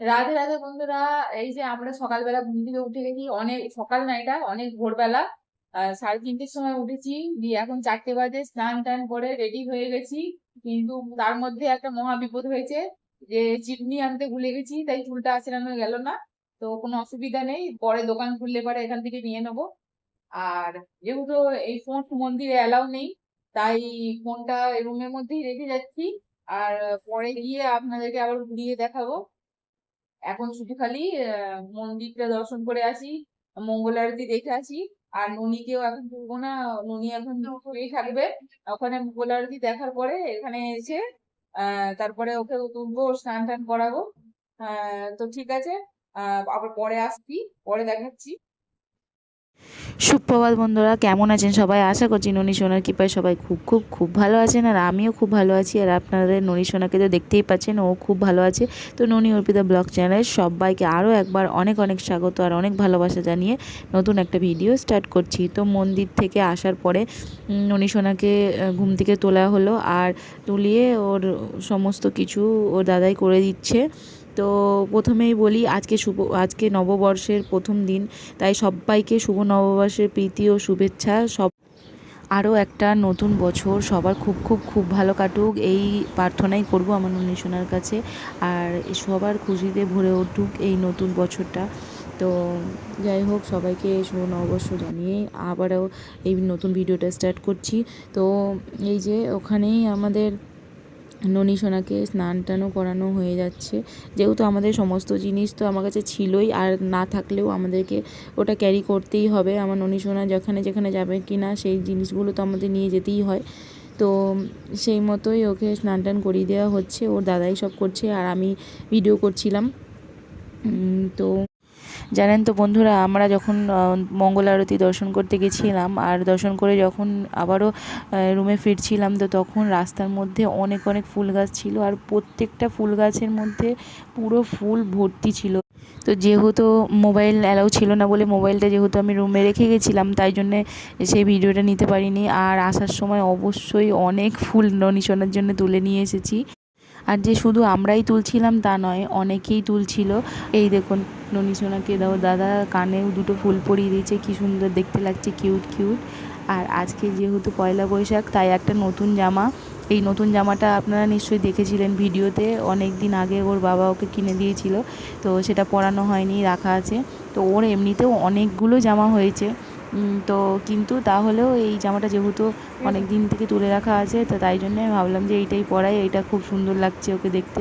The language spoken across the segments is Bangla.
রাধে রাধে বন্ধুরা, এই যে আমরা সকালবেলা ঘুম থেকে উঠে গেছি, অনেক, সকাল না এটা অনেক ভোরবেলা সাড়ে তিনটের সময় উঠেছি, দিয়ে এখন চারটে বাজে, স্নান টান করে রেডি হয়ে গেছি, কিন্তু তার মধ্যে একটা মহা বিপদ হয়েছে যে চিমনি আনতে ভুলে গেছি, তাই চুলটা আঁচড়ানো গেল না, তো কোনো অসুবিধা নেই, পরে দোকান খুললে পরে এখান থেকে নিয়ে নেব। আর যেহেতু এই ফোন, মন্দিরে অ্যালাউ নেই, তাই ফোনটা রুমের মধ্যেই রেখে যাচ্ছি, আর পরে গিয়ে আপনাদেরকে আবার ঘুরিয়ে দেখাবো। এখন শুধু খালি মন্দিরটা দর্শন করে আসি মঙ্গল আরতি দেখে আসি আর ননিকেও এখন তুলবো না ননি এখন শুয়ে থাকবে। ওখানে মঙ্গল আরতি দেখার পরে এখানে এসে আহ তারপরে ওকে তুলবো স্নান টান করাবো। আহ তো ঠিক আছে আহ আবার পরে আসছি পরে দেখাচ্ছি। সুপ্রভাত বন্ধুরা, কেমন আছেন সবাই? আশা করছি ননী সোনার কৃপায় সবাই খুব খুব খুব ভালো আছেন আর আমিও খুব ভালো আছি আর আপনাদের ননী সোনাকে তো দেখতেই পাচ্ছেন, ও খুব ভালো আছে। তো ননী অর্পিতা ব্লগ চ্যানেলে সবাইকে আরও একবার অনেক অনেক স্বাগত আর অনেক ভালোবাসা জানিয়ে নতুন একটা ভিডিও স্টার্ট করছি। তো মন্দির থেকে আসার পরে ননী সোনাকে ঘুম থেকে তোলা হলো আর তুলিয়ে ওর সমস্ত কিছু ওর দাদাই করে দিচ্ছে। তো প্রথমেই বলি, আজকে শুভ, আজকে নববর্ষের প্রথম দিন, তাই সবাইকে শুভ নববর্ষের প্রীতি ও শুভেচ্ছা। সব আরও একটা নতুন বছর, সবার খুব খুব খুব ভালো কাটুক, এই প্রার্থনাই করব আমার ননীশোনার কাছে। আর সবার খুশিতে ভরে উঠুক এই নতুন বছরটা। তো যাই হোক, সবাইকে শুভ নববর্ষ জানিয়ে আবারও এই নতুন ভিডিওটা স্টার্ট করছি। তো এই যে ওখানেই আমাদের ননী সোনাকে স্নান টানও করানো হয়ে যাচ্ছে। যেহেতু আমাদের সমস্ত জিনিস তো আমার কাছে ছিলই, আর না থাকলেও আমাদেরকে ওটা ক্যারি করতেই হবে। আমার ননী সোনা যেখানে যেখানে যাবে কি না সেই জিনিসগুলো তো আমাদের নিয়ে যেতেই হয়। তো সেই মতোই ওকে স্নান টান করিয়ে দেওয়া হচ্ছে। ওর দাদাই সব করছে, আর আমি ভিডিও করছিলাম। তো জানেন তো বন্ধুরা, আমরা যখন মঙ্গল আরতি দর্শন করতে গেছিলাম, আর দর্শন করে যখন আবারও রুমে ফিরছিলাম, তো তখন রাস্তার মধ্যে অনেক অনেক ফুল গাছ ছিল, আর প্রত্যেকটা ফুল গাছের মধ্যে পুরো ফুল ভর্তি ছিল। তো যেহেতু মোবাইল অ্যালাউ ছিল না বলে মোবাইলটা যেহেতু আমি রুমে রেখে গেছিলাম, তাই জন্যে সেই ভিডিওটা নিতে পারিনি। আর আসার সময় অবশ্যই অনেক ফুল ননিশোনার জন্য তুলে নিয়ে এসেছি। আর যে শুধু আমরাই তুলছিলাম তা নয়, অনেকেই তুলছিল। এই দেখুন, ননী সোনাকে দাও, দাদা কানেও দুটো ফুল পরিয়ে দিয়েছে, কি সুন্দর দেখতে লাগছে কিউট কিউট আর আজকে যেহেতু পয়লা বৈশাখ, তাই একটা নতুন জামা। এই নতুন জামাটা আপনারা নিশ্চয়ই দেখেছিলেন ভিডিওতে অনেক দিন আগে ওর বাবা ওকে কিনে দিয়েছিল, তো সেটা পরানো হয়নি, রাখা আছে। তো ওর এমনিতেও অনেকগুলো জামা হয়েছে। তো কিন্তু তাহলেও এই জামাটা যেহেতু অনেক দিন থেকে তুলে রাখা আছে তো তাই জন্য আমি ভাবলাম যে এইটাই পরাই এইটা খুব সুন্দর লাগছে ওকে দেখতে।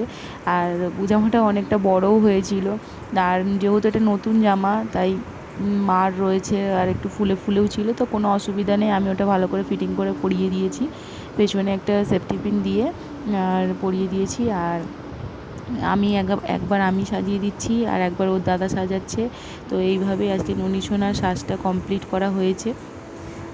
আর জামাটা অনেকটা বড়ও হয়েছিল। আর যেহেতু এটা নতুন জামা তাই মার রয়েছে আর একটু ফুলে ফুলেও ছিল তো কোনো অসুবিধা নেই আমি ওটা ভালো করে ফিটিং করে পরিয়ে দিয়েছি। পেছনে একটা সেফটি পিন দিয়ে আর পরিয়ে দিয়েছি আর আমি এক- একবার আমি সাজিয়ে দিচ্ছি আর একবার ওর দাদা সাজাচ্ছে। তো এইভাবে আজকে ননিসোনার সাজটা কমপ্লিট করা হয়েছে।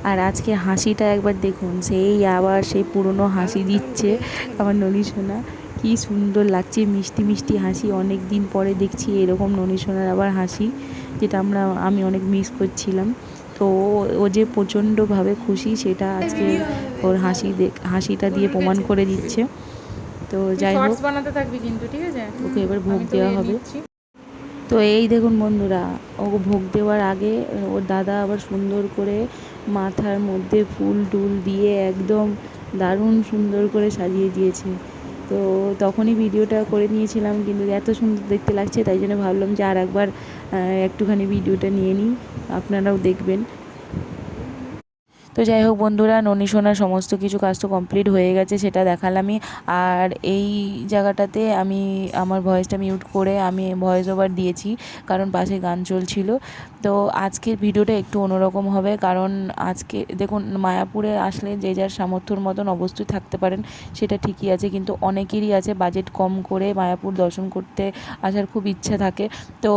আর আজকে হাসিটা একবার দেখুন, সেই আবার সেই পুরনো হাসি দিচ্ছে আমার ননিসোনা কি সুন্দর লাগছে, মিষ্টি মিষ্টি হাসি। অনেক দিন পরে দেখছি এরকম ননিসোনার আবার হাসি, যেটা আমরা, আমি অনেক মিস করছিলাম। তো ও যে প্রচণ্ডভাবে খুশি, সেটা আজকে ওর হাসি দেখ হাসিটা দিয়ে প্রমাণ করে দিচ্ছে। তো যাই হোক। বানাতে থাকবি কিন্তু ঠিক আছে? ওকে এবার ভোগ দেওয়া হবে। তো এই দেখুন বন্ধুরা ও ভোগ দেওয়ার আগে ওর দাদা আবার সুন্দর করে মাথার মধ্যে ফুল টুল দিয়ে একদম দারুণ সুন্দর করে সাজিয়ে দিয়েছে। তো তখনই ভিডিওটা করে নিয়েছিলাম কিন্তু এত সুন্দর দেখতে লাগছে তাই জন্য ভাবলাম যে আর একবার একটুখানি ভিডিওটা নিয়ে নিই। আপনারাও দেখবেন। তো যাই হোক বন্ধুরা, ননি সোনার সমস্ত কিছু কাজ তো কমপ্লিট হয়ে গেছে, সেটা দেখালামই। আর এই জায়গাটাতে আমি, আমার ভয়েসটা মিউট করে আমি ভয়েস ওভার দিয়েছি, কারণ পাশে গান চলছিল। তো আজকের ভিডিওটা একটু অন্যরকম হবে, কারণ আজকে, দেখুন, মায়াপুরে আসলে যে যার সামর্থ্যর মতন অবশ্যই থাকতে পারেন, সেটা ঠিকই আছে, কিন্তু অনেকেরই আছে বাজেট কম করে মায়াপুর দর্শন করতে আসার খুব ইচ্ছা থাকে। তো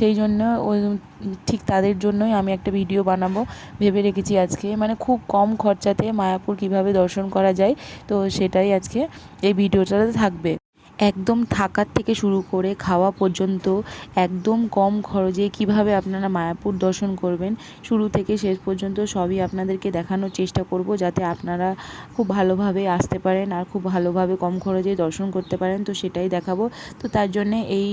সেই জন্য ওই ঠিক তাদের জন্যই আমি একটা ভিডিও বানাবো, ভেবে রেখেছি আজকে। মানে খুব কম খরচাতে মায়াপুর কীভাবে দর্শন করা যায়, তো সেটাই আজকে এই ভিডিওটাতে থাকবে। একদম থাকার থেকে শুরু করে খাওয়া পর্যন্ত একদম কম খরচে কীভাবে আপনারা মায়াপুর দর্শন করবেন, শুরু থেকে শেষ পর্যন্ত সবই আপনাদেরকে দেখানোর চেষ্টা করব যাতে আপনারা খুব ভালোভাবে আসতে পারেন আর খুব ভালোভাবে কম খরচে দর্শন করতে পারেন। তো সেটাই দেখাবো। তো তার জন্যে এই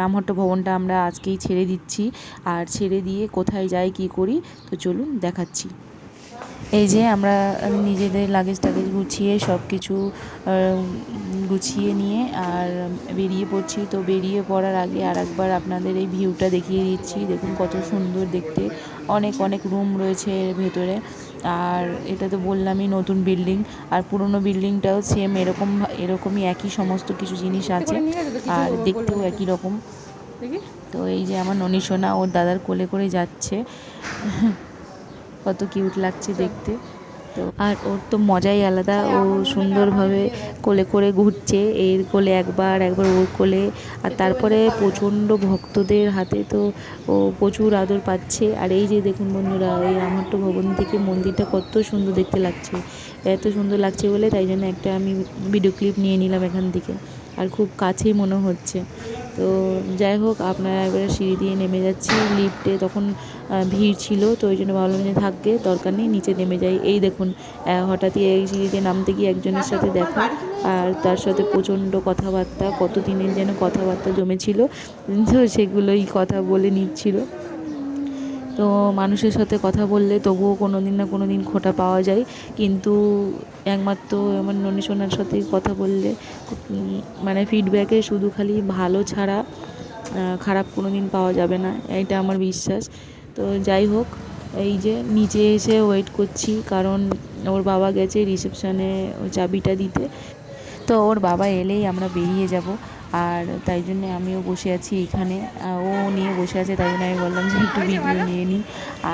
নামহট্ট ভবনটা আমরা আজকেই ছেড়ে দিচ্ছি। আর ছেড়ে দিয়ে কোথায় যাই, কি করি, তো চলুন দেখাচ্ছি। এই যে আমরা নিজেদের লাগেজ টাগেজ গুছিয়ে সব কিছু গুছিয়ে নিয়ে আর বেরিয়ে পড়ছি। তো বেরিয়ে পড়ার আগে আর একবার আপনাদের এই ভিউটা দেখিয়ে দিচ্ছি। দেখুন কত সুন্দর দেখতে। অনেক অনেক রুম রয়েছে এর ভেতরে। আর এটা তো বললামই নতুন বিল্ডিং আর পুরনো বিল্ডিংটাও সেম এরকম এরকমই একই সমস্ত কিছু জিনিস আছে। আর দেখতেও একই রকম। তো এই যে আমার ননী সোনা ওর দাদার কোলে করে যাচ্ছে। কত কিউট লাগছে দেখতে। তো আর ওর তো মজাই আলাদা। ও সুন্দরভাবে কোলে করে ঘুরছে, এর কোলে একবার একবার ওর কোলে। আর তারপরে প্রচণ্ড ভক্তদের হাতে তো ও প্রচুর আদর পাচ্ছে। আর এই যে দেখুন বন্ধুরা, এই রামহট্ট ভবন থেকে মন্দিরটা কত সুন্দর দেখতে লাগছে। এত সুন্দর লাগছে বলে তাই জন্য একটা আমি ভিডিও ক্লিপ নিয়ে নিলাম এখান থেকে। আর খুব কাছেই মনে হচ্ছে। তো যাই হোক, আপনারা এবারে সিঁড়ি দিয়ে নেমে যাচ্ছি। লিফটে তখন ভিড় ছিল, তো ওই জন্য ভাবলাম যে থাকবে দরকার নেই, নিচে নেমে যাই। এই দেখুন হঠাৎ হঠাৎই এই সিঁড়িতে নামতে গিয়ে একজনের সাথে দেখা, আর তার সাথে প্রচণ্ড কথাবার্তা কত দিনের যেন কথাবার্তা জমেছিল, তো সেগুলোই কথা বলে নিচ্ছিল। তো মানুষের সাথে কথা বললে তবুও কোনো দিন না কোনো দিন খোটা পাওয়া যায়। কিন্তু একমাত্র আমার ননী সোনার সাথে কথা বললে মানে ফিডব্যাকে শুধু খালি ভালো ছাড়া খারাপ কোনো দিন পাওয়া যাবে না, এটা আমার বিশ্বাস। তো যাই হোক, এই যে নিচে এসে ওয়েট করছি, কারণ ওর বাবা গেছে রিসেপশানে চাবিটা দিতে। তো ওর বাবা এলেই আমরা বেরিয়ে যাব। আর তাই জন্য আমিও বসে আছি এখানে। ও নিয়ে বসে আছে তাই জন্য আমি বললাম যে একটু ভিডিও নিয়ে নিই।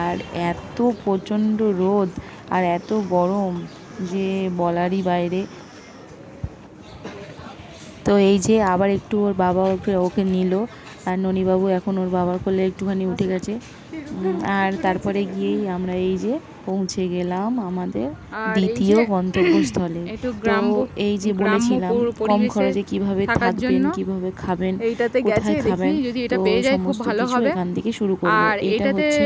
আর এত প্রচণ্ড রোদ আর এত গরম যে বলারই বাইরে। তো এই যে আবার একটু ওর বাবা ওকে ওকে নিল। আর ননীবাবু এখন ওর বাবার কোলে একটুখানি উঠে গেছে। আর তারপরে গিয়েই আমরা এই যে পৌঁছে গেলাম আমাদের দ্বিতীয় গন্তব্যস্থলে। তো এই যে বলেছিলাম কম খরচে কীভাবে থাকবেন কীভাবে খাবেন কোথায় খাবেন যদি এটা তো পেয়ে যায় খুব সমস্ত ভালো কিছু হবে। এখান থেকে শুরু করব। আর এটা হচ্ছে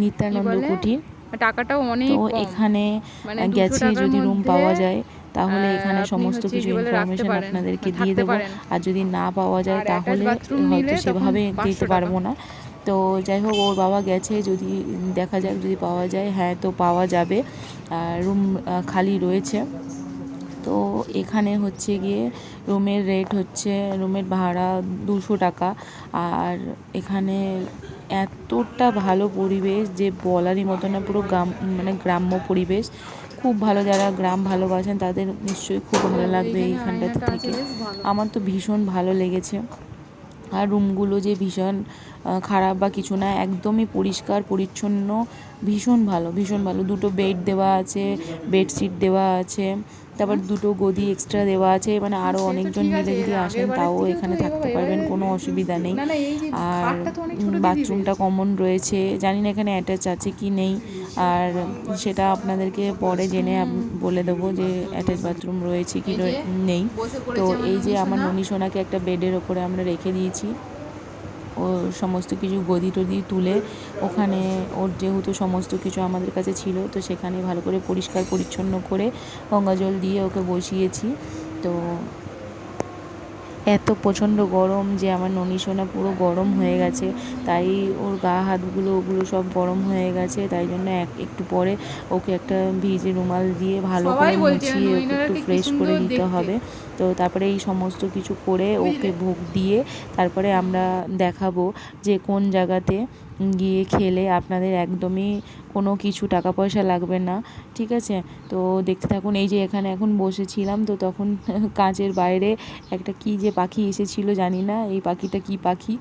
নিত্যানন্দ? কুটির। টাকাটাও অনেক এখানে মানে আহ, 200 গেছে যদি রুম পাওয়া যায়। তাহলে এখানে সমস্ত কিছু ইনফরমেশন আপনাদেরকে দিয়ে দেবো। আর যদি না পাওয়া যায় তাহলে হয়তো সেভাবে দিতে পারব না। তো যাই হোক ওর বাবা গেছে যদি দেখা যাক যদি পাওয়া যায় হ্যাঁ তো পাওয়া যাবে। রুম খালি রয়েছে। তো এখানে হচ্ছে গিয়ে রুমের রেট হচ্ছে রুমের ভাড়া দুশো টাকা। আর এখানে এতটা ভালো পরিবেশ যে বলারই মতো না পুরো গ্রাম মানে গ্রাম্য পরিবেশ। খুব ভালো যারা গ্রাম ভালোবাসেন তাদের নিশ্চয়ই খুব ভালো লাগবে এইখানটাতে থেকে। আমার তো ভীষণ ভালো লেগেছে। আর রুমগুলো যে ভীষণ খারাপ বা কিছু না একদমই পরিষ্কার পরিচ্ছন্ন ভীষণ ভালো ভীষণ ভালো। দুটো বেড দেওয়া আছে বেডশিট দেওয়া আছে তারপর দুটো গদি এক্সট্রা দেওয়া আছে মানে আরও অনেকজন মিলে যদি আসেন তাও এখানে থাকতে পারবেন কোনো অসুবিধা নেই। আর বাথরুমটা কমন রয়েছে জানি না এখানে অ্যাটাচ আছে কি নেই আর সেটা আপনাদেরকে পরে জেনে বলে দেবো যে অ্যাটাচ বাথরুম রয়েছে কি নেই। তো এই যে আমার। ননী সোনাকে একটা বেডের ওপরে আমরা রেখে দিয়েছি। ও সমস্ত কিছু গদি টদি তুলে ওখানে ওর যেহেতু সমস্ত কিছু আমাদের কাছে ছিল, তো সেখানে ভালো করে পরিষ্কার পরিচ্ছন্ন করে গঙ্গা জল দিয়ে ওকে বসিয়েছি। তো এত প্রচণ্ড গরম যে আমার ননিসোনা পুরো গরম হয়ে গেছে। তাই ওর গা হাতগুলো ওগুলো সব গরম হয়ে গেছে। তাই জন্য এক একটু পরে ওকে একটা ভিজে রুমাল দিয়ে ভালো করে মুছিয়ে ওকে একটু ফ্রেশ করে দিতে হবে। তো তারপরে এই সমস্ত কিছু করে ওকে ভোগ দিয়ে তারপরে আমরা দেখাবো যে কোন জায়গাতে গিয়ে খেলে আপনাদের একদমই কোনো কিছু টাকা পয়সা লাগবে না, ঠিক আছে? তো দেখতে থাকুন, এই যে এখানে এখন বসেছিলাম, তো তখন কাঁচের বাইরে একটা কি যে পাখি এসেছিল, জানি না, এই পাখিটা কি পাখি?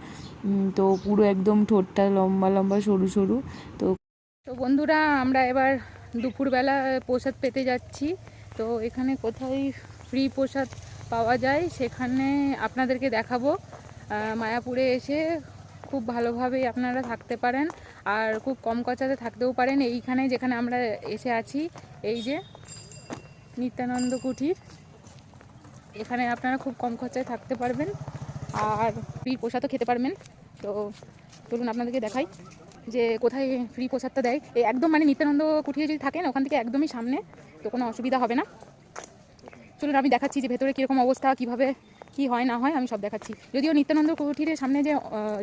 তো পুরো একদম ঠোঁটটা লম্বা লম্বা সরু সরু, তো তো বন্ধুরা, আমরা এবার দুপুরবেলা প্রসাদ পেতে যাচ্ছি। তো এখানে কোথায় ফ্রি প্রসাদ পাওয়া যায়, সেখানে আপনাদেরকে দেখাবো। মায়াপুরে এসে খুব ভালোভাবেই আপনারা থাকতে পারেন আর খুব কম খরচাতে থাকতেও পারেন। এইখানে যেখানে আমরা এসে আছি, এই যে নিত্যানন্দ কুঠির, এখানে আপনারা খুব কম খরচায় থাকতে পারবেন আর ফ্রি প্রসাদও খেতে পারবেন। তো চলুন আপনাদেরকে দেখাই যে কোথায় ফ্রি প্রসাদটা দেয়। এই একদম মানে নিত্যানন্দ কুঠিরে যদি থাকেন, ওখান থেকে একদমই সামনে, তো কোনো অসুবিধা হবে না। চলুন আমি দেখাচ্ছি যে ভেতরে কীরকম অবস্থা, কীভাবে কি হয় না হয় আমি সব দেখাচ্ছি। যদিও নিত্যানন্দ কুঠিরের সামনে যে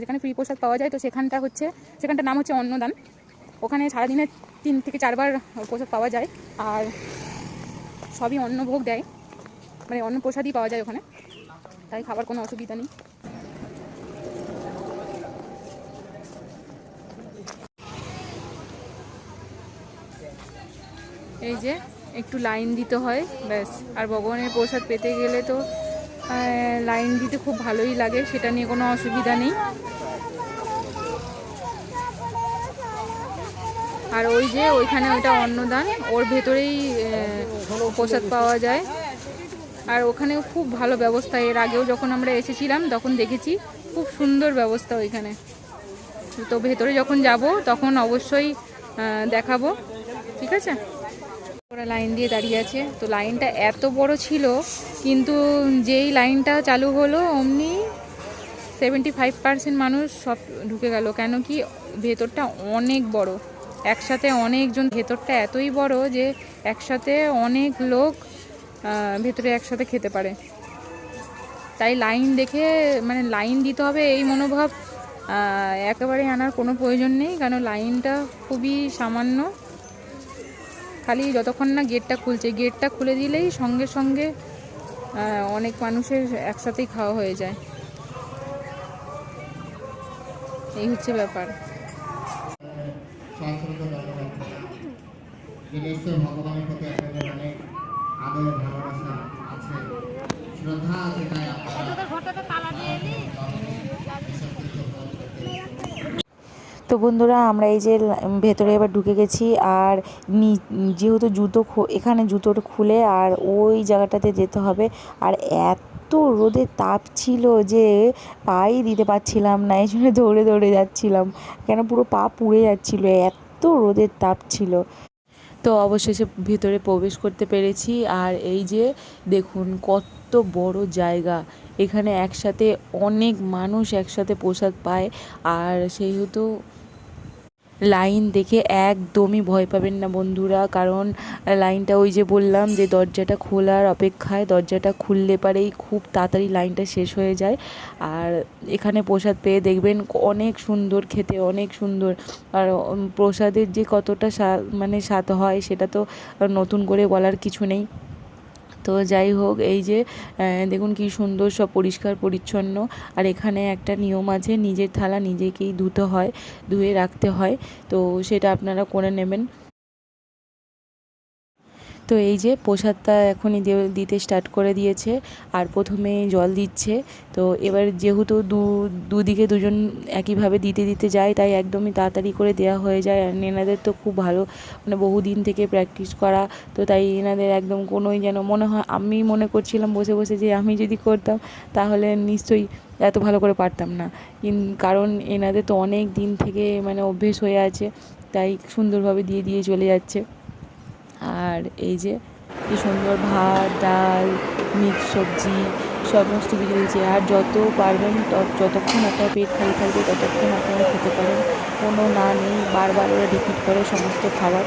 যেখানে ফ্রি প্রসাদ পাওয়া যায়, তো সেখানটা হচ্ছে, সেখানটার নাম হচ্ছে অন্নদান। ওখানে সারাদিনে তিন থেকে চারবার প্রসাদ পাওয়া যায়, আর সবই অন্নভোগ দেয়। মানে অন্ন প্রসাদই পাওয়া যায় ওখানে। তাই খাবার কোনো অসুবিধা নেই। এই যে, একটু লাইন দিতে হয়, ব্যাস। আর ভগবানের প্রসাদ পেতে গেলে তো লাইন দিতে খুব ভালোই লাগে, সেটা নিয়ে কোনো অসুবিধা নেই। আর ওই যে ওইখানে ওইটা অন্নদান, ওর ভেতরেই প্রসাদ পাওয়া যায়। আর ওখানেও খুব ভালো ব্যবস্থা, এর আগেও যখন আমরা এসেছিলাম, তখন দেখেছি খুব সুন্দর ব্যবস্থা ওইখানে। তো ভেতরে যখন যাব, তখন অবশ্যই দেখাবো। ঠিক আছে? ওরা লাইন দিয়ে দাঁড়িয়ে আছে। তো লাইনটা এত বড় ছিল, কিন্তু যেই লাইনটা চালু হলো, অমনি সেভেন্টি ফাইভ পার্সেন্ট মানুষ সব ঢুকে গেল। কেন কি ভেতরটা অনেক বড়। একসাথে অনেকজন, ভেতরটা এতই বড় যে একসাথে অনেক লোক ভেতরে একসাথে খেতে পারে। তাই লাইন দেখে মানে লাইন দিতে হবে এই মনোভাব একেবারে আনার কোনো প্রয়োজন নেই। কারণ লাইনটা খুবই সামান্য। খালি যতক্ষণ না গেটটা খুলছে গেটটা খুলে দিলেই সঙ্গে সঙ্গে অনেক মানুষের একসাথেই খাওয়া হয়ে যায়। এই হচ্ছে ব্যাপার। ভগবানের প্রতি আপনাদের অনেক আদর ভালোবাসা আছে। শ্রদ্ধা আছে তাই আপনারা এসব কিছু বল করতে তো বন্ধুরা, আমরা এই যে ভেতরে এবার ঢুকে গেছি আর যেহেতু জুতো এখানে জুতোটা খুলে আর ওই জায়গাটাতে যেতে হবে। আর এত রোদের তাপ ছিল যে পাই দিতে পারছিলাম না, এই জন্য দৌড়ে দৌড়ে যাচ্ছিলাম। কেন পুরো পা পুড়ে যাচ্ছিল, এত রোদের তাপ ছিল। তো অবশেষে ভিতরে প্রবেশ করতে পেরেছি আর এই যে দেখুন কত বড় জায়গা। এখানে একসাথে অনেক মানুষ একসাথে পোশাক পায় আর সেহেতু লাইন দেখে একদমই ভয় পাবেন না বন্ধুরা। কারণ লাইনটা ওই যে বললাম যে দরজাটা খোলার অপেক্ষায়, দরজাটা খুললে পারেই খুব তাড়াতাড়ি লাইনটা শেষ হয়ে যায়। আর এখানে প্রসাদ পেয়ে দেখবেন অনেক সুন্দর খেতে, অনেক সুন্দর। আর প্রসাদের যে কতটা মানে স্বাদ হয় সেটা তো নতুন করে বলার কিছু নেই। তো যাই হোক, এই যে দেখুন কি সুন্দর সব পরিষ্কার পরিচ্ছন্ন। আর এখানে একটা নিয়ম আছে, নিজের থালা নিজেকেই ধুতে হয়, ধুয়ে রাখতে হয়। তো সেটা আপনারা করে নেবেন। তো এই যে প্রসাদটা এখনই দিতে স্টার্ট করে দিয়েছে আর প্রথমে জল দিচ্ছে। তো এবার যেহেতু দু, দুদিকে দুজন একইভাবে দিতে দিতে যায়, তাই একদমই তাড়াতাড়ি করে দেওয়া হয়ে যায়। আর এনাদের তো খুব ভালো মানে বহুদিন থেকে প্র্যাকটিস করা, তো তাই এনাদের একদম কোনোই যেন মনে হয়, আমি মনে করছিলাম বসে বসে যে আমি যদি করতাম, তাহলে নিশ্চয়ই এত ভালো করে পারতাম না। কারণ এনাদের তো অনেক দিন থেকে মানে অভ্যেস হয়ে আছে, তাই সুন্দরভাবে দিয়ে দিয়ে চলে যাচ্ছে। আর এই যে কি সুন্দর ভাত, ডাল মিক্স সবজি, সমস্ত কিছু দিয়েছে। আর যত পারবেন যতক্ষণ আপনার পেট খালি থাকবে ততক্ষণ আপনারা খেতে পারেন। কোনো না নেই, বারবার ওরা রিপিট করে সমস্ত খাবার।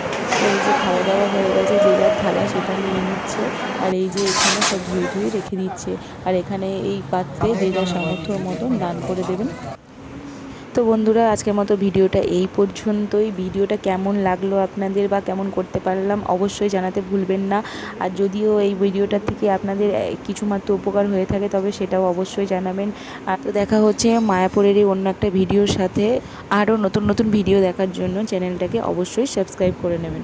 এই যে খাওয়া দাওয়া হয়ে গেছে, যে যার থালা সেটা নিয়ে নিচ্ছে। আর এই যে এখানে সব ধুয়ে ধুয়ে রেখে দিচ্ছে। আর এখানে এই পাত্রে যে যার সামর্থ্য মতন দান করে দেবেন। তো বন্ধুরা, আজকের মতো ভিডিওটা এই পর্যন্তই। ভিডিওটা কেমন লাগল আপনাদের বা কেমন করতে পারলাম অবশ্যই জানাতে ভুলবেন না। আর যদিও এই ভিডিওটা থেকে আপনাদের কিছুমাত্র কিছু মাত্র উপকার হয়ে থাকে, তবে সেটাও অবশ্যই জানাবেন। আর তো দেখা হচ্ছে মায়াপুরেরই অন্য একটা ভিডিওর সাথে আরও নতুন নতুন ভিডিও দেখার জন্য। চ্যানেলটাকে অবশ্যই সাবস্ক্রাইব করে নেবেন।